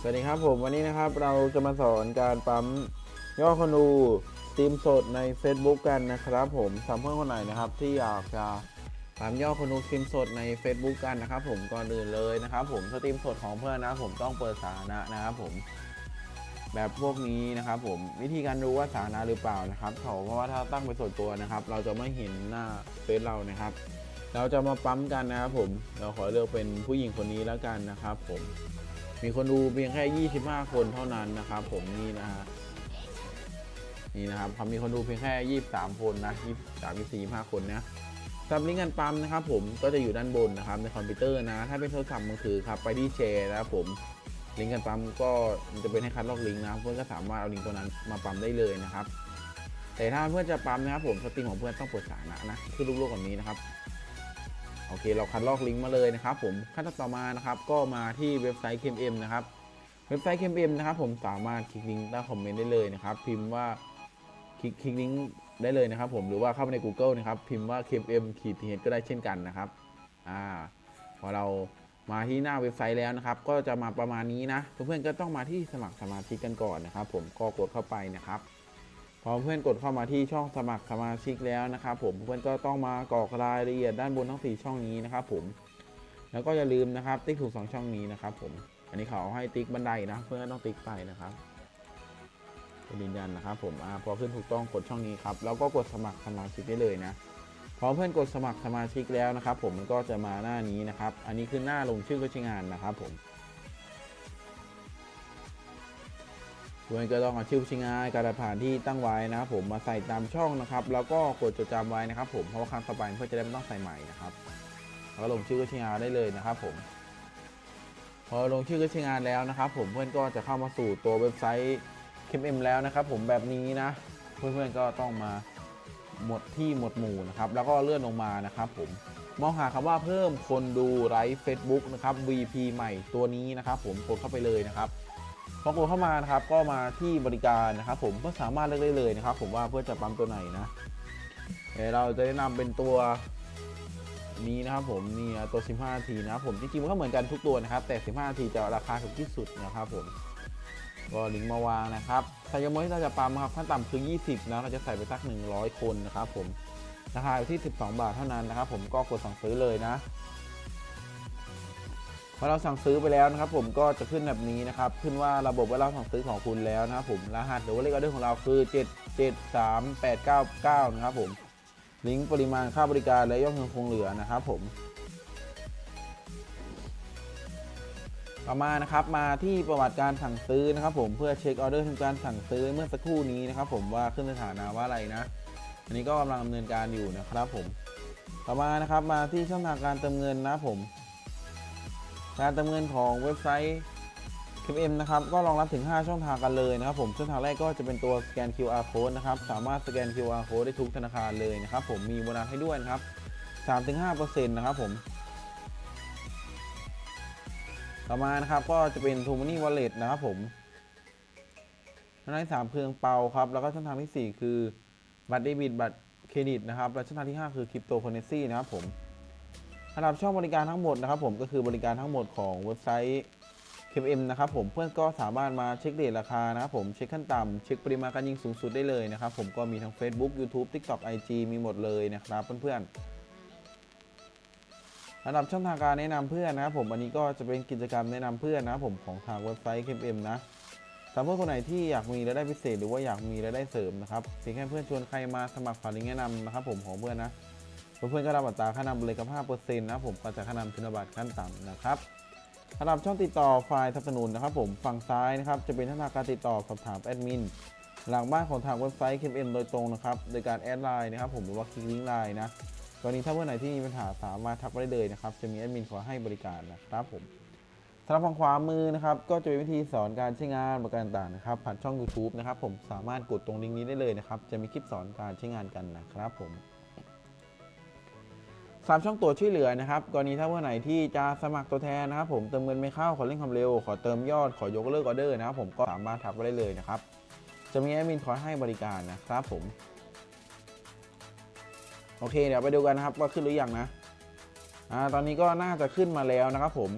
สวัสดีครับผมวันนี้นะครับเราจะมาสอนการปั๊มย่อดคนดูสตรีมสดใน Facebook กันนะครับ ผมสำหรับเพื่อนคนไหนนะครับ ที่อยากจะปั๊มย่อดคนดูสตรีมสดใน Facebook กันนะครับ ผมก่อนอื่นเลยนะครับ ผมสตรีมสดของเพื่อนนะผมต้องเปิดสาธารณะนะครับ ผมแบบพวกนี้นะครับ ผมวิธีการรู้ว่าสาธารณะหรือเปล่านะครับเขาเพราะว่าถ้าตั้งเป็นส่วนตัวนะครับ เราจะไม่เห็นหน้าเฟซเรานะครับ เราจะมาปั๊มกันนะครับ ผมเราขอเลือกเป็นผู้หญิงคนนี้แล้วกันนะครับ ผม มีคนดูเพียงแค่ 25 คนเท่านั้นนะครับ ผมนี่นะฮะนี่นะครับเขามีคนดูเพียงแค่ 23 คนนะ23 24 25คนนะสำหรับลิงก์การปั๊มนะครับ ผมก็จะอยู่ด้านบนนะครับในคอมพิวเตอร์นะ ถ้าเป็นโทรศัพท์มือถือครับไปที่แชร์นะครับผมลิงก์การปั๊มก็จะเป็นให้คัดลอกลิงก์นะเพื่อนก็สามารถเอาลิงก์ตัวนั้นมาปั๊มได้เลยนะครับ แต่ถ้าเพื่อนจะปั๊มนะครับผมสตรีมของเพื่อนต้องเปิดสาธารณะนะคือลูปโลกแบบนี้นะครับ โอเค เราคัดลอกลิงก์มาเลยนะครับผมขั้นตอนต่อมานะครับ ก็มาที่เว็บไซต์ KMM นะครับ เว็บไซต์ KMM นะครับ ผมสามารถคลิกลิงก์ใต้คอมเมนต์ได้เลยนะครับ พิมพ์ว่าคลิกคลิกลิงก์ได้เลยนะครับ ผมหรือว่าเข้าไปใน Google นะครับ พิมพ์ว่า KMM ขีดทีก็ได้เช่นกันนะครับอ่าพอเรามาที่หน้าเว็บไซต์แล้วนะครับ ก็จะมาประมาณนี้นะเพื่อนๆก็ต้องมาที่สมัครสมาชิกกันก่อนนะครับ ผมก็กดเข้าไปนะครับ พอเพื่อนกดเข้ามาที่ช่องสมัครสมาชิกแล้วนะครับผมเพื่อนก็ต้องมากรอกรายละเอียดด้านบนทั้ง 4 ช่องนี้นะครับผมแล้วก็อย่าลืมนะครับติ๊กถูก 2 ช่องนี้นะครับผมอันนี้เขาให้ติ๊กบันไดนะเพื่อนต้องติ๊กไปนะครับยืนยันนะครับผมอพอเพื่อนถูกต้องกดช่องนี้ครับแล้วก็กดสมัครสมาชิกได้เลยนะพอเพื่อนกดสมัครสมาชิกแล้วนะครับผมมันก็จะมาหน้านี้นะครับอันนี้คือหน้าลงชื่อก็ใช้งานนะครับผม เพื่อนก็ต้องเอาชื่อผู้ใช้งานการผ่านที่ตั้งไว้นะครับผมมาใส่ตามช่องนะครับ แล้วก็กดจดจำไว้นะครับผมเพราะว่าครั้งต่อไปเพื่อจะได้ไม่ต้องใส่ใหม่นะครับแล้วก็ลงชื่อผู้ใช้งานได้เลยนะครับผมพอลงชื่อผู้ใช้งานแล้วนะครับ ผมเพื่อนก็จะเข้ามาสู่ตัวเว็บไซต์ KMM แล้วนะครับ ผมแบบนี้นะ เพื่อนๆก็ต้องมาหมดที่หมดหมู่นะครับ แล้วก็เลื่อนลงมานะครับ ผมมองหาคำว่าเพิ่มคนดูไลฟ์ Facebook นะครับ VP ใหม่ตัวนี้นะครับ ผมกดเข้าไปเลยนะครับ พอกดเข้ามานะครับก็มาที่บริการนะครับผมก็สามารถเลือกได้เลยนะครับ ผมว่าเพื่อจะปั๊มตัวไหนนะเดี๋ยวเราจะแนะนำเป็นตัวนี้นะครับผมนี่ตัว 15 ทีนะครับผมจริงๆมันก็เหมือนกันทุกตัวนะครับ แต่ 15 ทีจะราคาถูกที่สุดนะครับผมก็ลิงก์มาวางนะครับใส่ยมที่เราจะปั๊มครับขั้นต่ำคือ 20 นะเราจะใส่ไปสัก 100 คนนะครับผมราคาอยู่ที่ 12 บาทเท่านั้นนะครับผมก็กดสั่งซื้อเลยนะ พอเราสั่งซื้อไปแล้วนะครับ ผมก็จะขึ้นแบบนี้นะครับ ขึ้นว่าระบบว่าเราสั่งซื้อของคุณแล้วนะครับผมรหัสหรือว่าเลขออเดอร์ของเราคือ7 7 3 8 9 9นะครับผมลิงก์ปริมาณค่าบริการและยอดเงินคงเหลือนะครับผมต่อมานะครับมาที่ประวัติการสั่งซื้อนะครับ ผมเพื่อเช็คออเดอร์ทำการสั่งซื้อเมื่อสักครู่นี้นะครับ ผมว่าขึ้นสถานะว่าอะไรนะอันนี้ก็กำลังดำเนินการอยู่นะครับผม ต่อมานะครับมาที่ช่องทางการเติมเงินนะผม การเติมเงินของเว็บไซต์ KM นะครับก็รองรับถึง 5 ช่องทางกันเลยนะครับผมช่องทางแรกก็จะเป็นตัวสแกน QR code นะครับสามารถสแกน QR code ได้ทุกธนาคารเลยนะครับผมมีโบนัสให้ด้วยนะครับ 3-5%นะครับผมต่อมานะครับก็จะเป็น t o m o n y Wallet นะครับผมช่องทางที่3คือเปาครับแล้วก็ช่องทางทีสี่ 4 คือบัตรเดบิตบัตรเครดิตนะครับและช่องทางที่ 5 คือคริปโตเคอเรนซีนะครับผม สำหรับช่องบริการทั้งหมดนะครับผมก็คือบริการทั้งหมดของเว็บไซต์ KM นะครับผมเพื่อนก็สามารถมาเช็คเดทราคานะครับผมเช็คขั้นต่ำเช็คปริมาณการยิงสูงสุดได้เลยนะครับผมก็มีทั้ง Facebook YouTube TikTok IG มีหมดเลยนะครับเพื่อนๆสำหรับช่องทางการแนะนำเพื่อนนะครับผมอันนี้ก็จะเป็นกิจกรรมแนะนำเพื่อนนะครับผมของทางเว็บไซต์ KM นะสำหรับเพื่อนคนไหนที่อยากมีรายได้พิเศษหรือว่าอยากมีรายได้เสริมนะครับเพียงแค่เพื่อนชวนใครมาสมัครผ่านลิงก์แนะนำนะครับผมของเพื่อนนะ เพื่อนๆก็รับอัตราค่านำเลยกับ5%นะครับผมก็จะค่านำธนบัตรขั้นต่ำนะครับสำหรับช่องติดต่อฝ่ายสนับสนุนนะครับ ผมฝั่งซ้ายนะครับจะเป็นช่องทางการติดต่อสอบถามแอดมินหลังบ้านของทางเว็บไซต์ KM โดยตรงนะครับโดยการแอดไลน์นะครับผมหรือว่าคลิกลิงก์ไลน์นะกรณีถ้าเพื่อนไหนที่มีปัญหาสามารถทักไปได้เลยนะครับ จะมีแอดมินขอให้บริการนะครับผมสำหรับฝั่งขวามือนะครับ ก็จะเป็นวิธีสอนการใช้งานบริการต่างๆนะครับ ผ่านช่อง YouTube นะครับ ผมสามารถกดตรงลิงก์นี้ได้เลยนะครับ จะมีคลิปสอนการใช้งานกันนะครับผม สามช่องตัวช่วยเหลือนะครับกรณีถ้าเพื่อไหนที่จะสมัครตัวแทนนะครับผมเติมเงินไม่เข้าขอเร่งความเร็ว ขอเติมยอดขอยกเลิกออเดอร์นะครับผมก็สามารถทักไปได้เลยนะครับจะมีแอดมินคอยให้บริการนะครับผมโอเคเดี๋ยวไปดูกันนะครับว่าขึ้นหรือยังนะอ่าตอนนี้ก็น่าจะขึ้นมาแล้วนะครับผม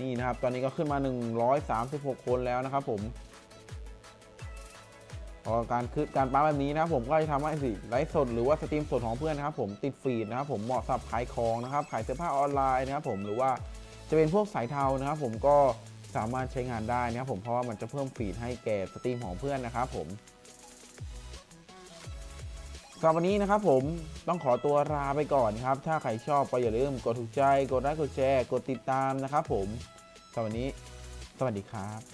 นี่นะครับตอนนี้ก็ขึ้นมา 136 คนแล้วนะครับผม การคือการปั๊มแบบนี้นะครับผมก็จะทำให้สิไลฟ์สดหรือว่าสตรีมสดของเพื่อนนะครับผมติดฟีดนะครับผมเหมาะสำหรับขายของนะครับขายเสื้อผ้าออนไลน์นะครับผมหรือว่าจะเป็นพวกสายเทานะครับผมก็สามารถใช้งานได้นะครับผมเพราะว่ามันจะเพิ่มฟีดให้แก่สตรีมของเพื่อนนะครับผมสำหรับวันนี้นะครับผมต้องขอตัวลาไปก่อนครับ ถ้าใครชอบก็อย่าลืมกดถูกใจ กดไลค์กดแชร์ กดติดตามนะครับผมสำหรับวันนี้ สวัสดีครับ